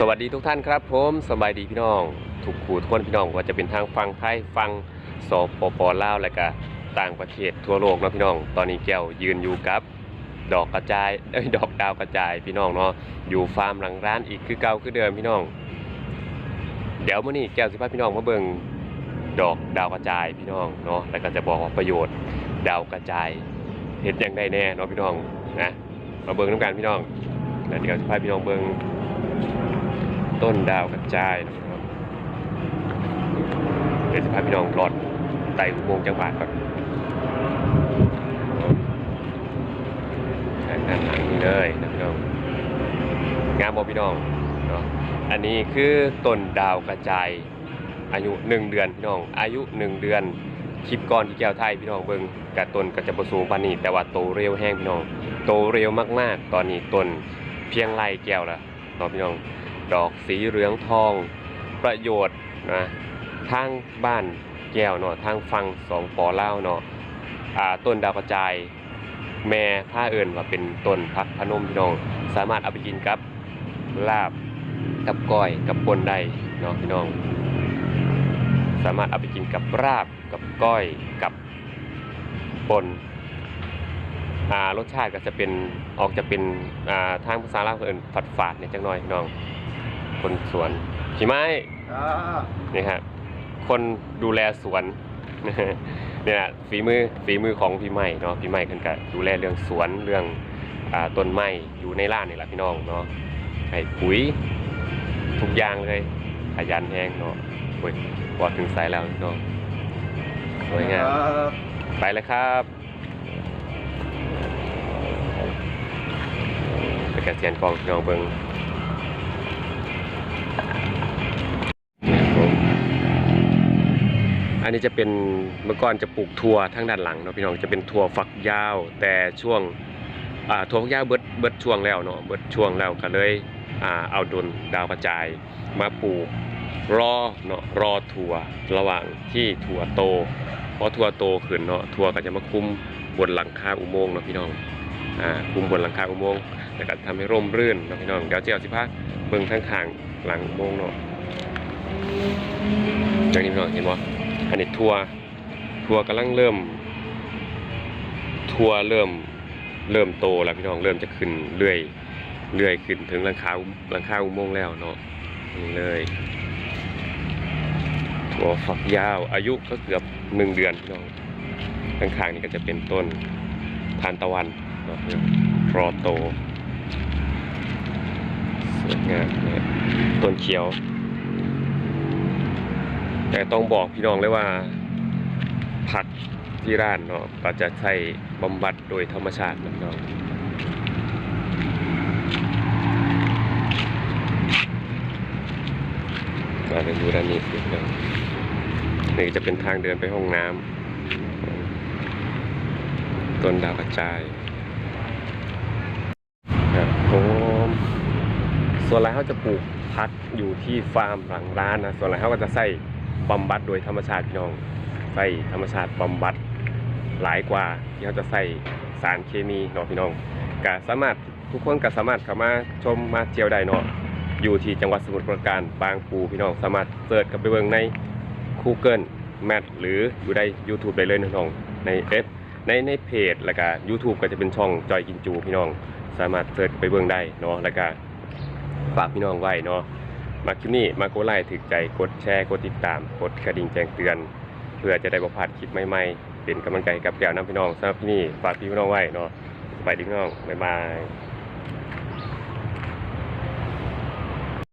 สวัสดีทุกท่านครับผมสบายดีพี่น้องทุกคู่ทุกคนพี่น้องว่าจะเป็นทางฟังไทยฟังสปปลาวและก็ต่างประเทศทั่วโลกนะพี่น้อง ตอนนี้แก้วยืนอยู่กับดอกกระจายเอ้ยดอกดาวกระจายพี่น้องเนาะอยู่ฟาร์มหลังร้านอีกคือเก่าคือเดิมพี่น้อง เดี๋ยวมื้อนี้แก้วสิพาพี่น้องมาเบิ่งดอกดาวกระจายพี่น้องเนาะแล้วก็จะบอกว่าประโยชน์ดาวกระจายเห็นอย่างใดแน่เนาะพี่น้องนะมาเบิ่งน้ำกันพี่น้องแล้วเดี๋ยวสิพาพี่น้องเบิ่ง ต้นดาวกระจายนะครับเดี๋ยวจะพาพี่น้องหลอดไต่อุโมงค์จังหวัดก่อนทางด้านหลังนี้เลยนะพี่น้องงามบอพี่น้องเนาะอันนี้คือต้นดาวกระจายอายุหนึ่งเดือนพี่น้อง อายุหนึ่งเดือนคลิปก่อนที่แก้วไทยพี่น้องเบิ่งกับต้นก็จะประสูงปานนี้แต่ว่าโตเร็วแห้งพี่น้องโตเร็วมากๆ ตอนนี้ต้นเพียงไล่แก้วละเนาะพี่น้อง ดอกสีเหลืองทอง ประโยชน์นะทางบ้านแก้วเนาะทางฟังสองปอเล่าเนาะอ่าต้นดาวกระจาย แม่ผ้าเอิญว่าเป็นต้นพักพนมพี่น้อง สามารถเอาไปกินกับลาบกับก้อยกับปนได้เนาะพี่น้อง สามารถเอาไปกินกับราบกับก้อยกับปนอ่ารสชาติก็จะเป็นออกจะเป็นอ่าทางภาษาลาวเอิ้นฝาดฝาดๆเนี่ยจังหน่อยพี่น้อง คนสวนพี่ไม้อ่านี่ฮะคนดูแลสวนเนี่ยฝีมือฝีมือของพี่ใหม่เนาะพี่ใหม่เพิ่นก็ดูแลเรื่องสวนเรื่องอ่าต้นไม้อยู่ในร้านนี่แหละพี่น้องเนาะให้ปุ๋ยทุกอย่างเลยขยันแฮงเนาะโอ้ยพอถึงสายแล้วพี่น้องสวยงามครับไปเลยครับไปกระเทียนกองพี่น้องเบิง อันนี้จะเป็นเมื่อก่อนจะปลูกถั่วทั้งด้านหลังเนาะพี่น้องจะเป็นถั่วฝักยาว แต่ช่วงอ่าถั่วฝักยาวเบิดเบิดช่วงแล้วเนาะเบิดช่วงแล้วก็เลยอ่าเอาดนดาวกระจายมาปลูกรอเนาะรอถั่วระหว่างที่ถั่วโตพอทั่วโตขึ้นเนาะทั่วก็จะมาคุมบนหลังคาอุโมงค์เนาะพี่น้องอ่าคุมบนหลังคาอุโมงค์แล้วก็ทำให้ร่มรื่นเนาะพี่น้องเดี๋ยวเจ้าสิพาเบิ่งทั้งข้างหลังอุโมงค์เนาะอย่างนี้พี่น้องเห็นบ่ อันนี้ทัวร์ทัวร์กำลังเริ่ม ทัวร์เริ่มเริ่มโตแล้วพี่น้องเริ่มจะขึ้นเรื่อยเรื่อยขึ้นถึงหลังคาหลังคาอุโมงค์แล้วเนาะนี่เลยถั่วฝักยาวอายุก็เกือบหนึ่งเดือนพี่น้องข้างๆนี่ก็จะเป็นต้นทานตะวันเนาะรอโตสวยงามนต้นเขียว แต่ต้องบอกพี่น้องเลยว่า ผักที่ร้านเนาะก็จะใช้บำบัดโดยธรรมชาตินะพี่น้องมาเป็นดูด้านนี้สิพี่น้องนี่จะเป็นทางเดินไปห้องน้ำต้นดาวกระจายครับผมส่วนไรเขาจะปลูกพักอยู่ที่ฟาร์มหลังร้านนะ ส่วนไรเขาก็จะใส่ บำบัดโดยธรรมชาติพี่น้องใส่ธรรมชาติบำบัดหลายกว่าที่เขาจะใส่สารเคมีเนาะพี่น้องก็สามารถทุกคนก็สามารถเข้ามาชมมาเที่ยวได้เนาะอยู่ที่จังหวัดสมุทรปราการบางปูพี่น้องสามารถเสิร์ชกับไปเบิ่งใน Google Map หรืออยู่ใน YouTube ได้เลยนะน้องในเอฟในในเพจแล้วก็ YouTube ก็จะเป็นช่องจอยกินจูพี่น้อง สามารถเสิร์ชไปเบิ่งได้เนาะแล้วก็ฝากพี่น้องไว้เนาะ มาคลิปนี้มากดไลค์ถึกใจกดแชร์กดติดตามกดกระดิ่งแจ้งเตือน เพื่อจะได้บ่พลาดคลิปใหม่ๆเป็นกำลังใจกับแก้วน้ำพี่น้องสำหรับที่นี่ฝากพี่น้องไว้เนาะไปดีพี่น้องบ๊ายบาย